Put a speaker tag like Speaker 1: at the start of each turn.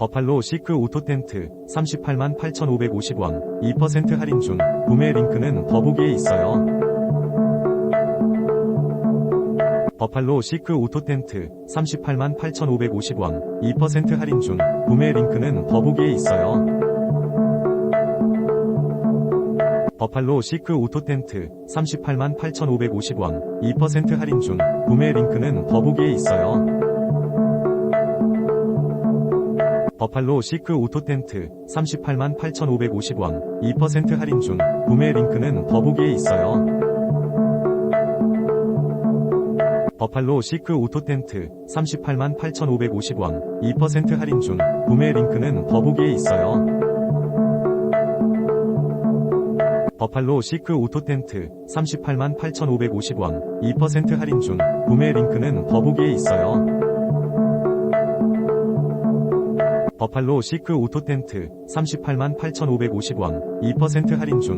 Speaker 1: 버팔로 시크 오토 텐트 38만 8,550원 2% 할인 중 구매 링크는 더보기에 있어요. 버팔로 시크 오토 텐트 38만 8,550원 2% 할인 중 구매 링크는 더보기에 있어요. 버팔로 시크 오토 텐트 38만 8,550원 2% 할인 중 구매 링크는 더보기에 있어요. 버팔로 시크 오토 텐트 38만 8,550원 2% 할인 중 구매 링크는 더보기에 있어요. 버팔로 시크 오토 텐트 38만 8,550원 2% 할인 중 구매 링크는 더보기에 있어요. 버팔로 시크 오토 텐트 38만 8,550원 2% 할인 중 구매 링크는 더보기에 있어요. 버팔로 시크 오토 텐트 38만 8,550원 2% 할인 중